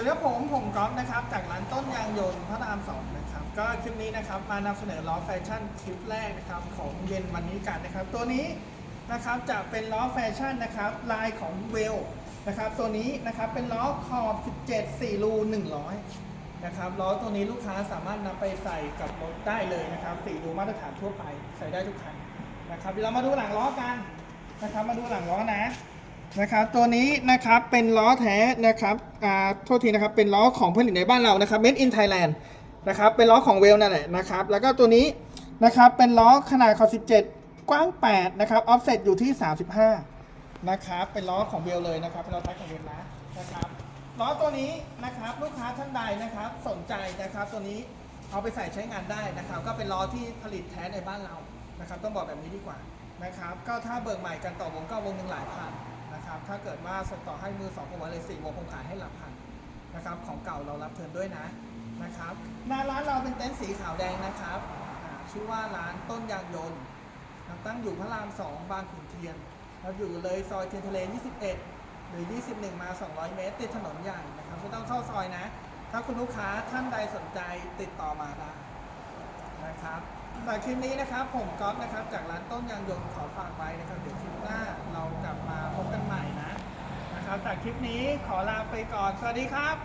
สวัสดีครับผมผมก๊อฟนะครับจากร้านต้นยางยนต์พระรามสองนะครับก็คลิปนี้นะครับมานำเสนอล้อแฟชั่นคลิปแรกนะครับของเย็นวันนี้กันนะครับ ตัวนี้นะครับจะเป็นล้อแฟชั่นนะครับลายของเวลนะครับตัวนี้นะครับเป็นล้อขอบ 17 4รู100นะครับล้อตัวนี้ลูกค้าสามารถนำไปใส่กับรถได้เลยนะครับ4รูมาตรฐานทั่วไปใส่ได้ทุกคันนะครับเดี๋ยวเรามาดูหลังล้อกันนะครับมาดูหลังล้อนะ นะครับตัวนี้นะครับเป็นล้อแท้นะครับอ่าโทษทีนะครับเป็นล้อของผลิตในบ้านเรานะครับ made in Thailand นะครับเป็นล้อของเวลนั่นแหละนะครับแล้วก็ตัวนี้นะครับเป็นล้อขนาดขอบ17 กว้าง 8 นะครับ offset อยู่ที่ 35 นะครับเป็นล้อของเวลเลยนะครับเป็นล้อแท้ของเวลนะนะครับล้อตัวนี้นะครับลูกค้าท่านใดนะครับสนใจนะครับตัวนี้เอาไปใส่ใช้งานได้นะครับ ก็เป็นล้อที่ผลิตแท้ในบ้านเรานะครับ ต้องบอกแบบนี้ดีกว่านะครับก็ถ้าเบิกใหม่กันต่อวงก็วงหนึ่งหลายพัน นะครับถ้าเกิดว่าส่งต่อให้มือสองผมว่าเลยสี่วงผมขายให้หลักพันนะครับของเก่าเรารับเทิร์นด้วยนะนะครับหน้าร้านเราเป็นเต็นท์สีขาวแดงนะครับชื่อว่าร้านต้นยางยนต์ตั้งอยู่พระรามสองบางขุนเทียนเราอยู่เลยซอยเทียนทะเล 21 หรือ 21 มา 200 เมตร ติดถนนใหญ่นะครับไม่ต้องเข้าซอยนะ ถ้าคุณลูกค้าท่านใดสนใจติดต่อมาได้นะครับแต่คลิปนี้นะครับ ผมก๊อฟนะครับ จากร้านต้นยางยนต์ขอฝากไว้นะครับเดี๋ยวคลิปหน้า เรากลับมาพบกันใหม่นะนะครับจากคลิปนี้ขอลาไปก่อน สวัสดีครับ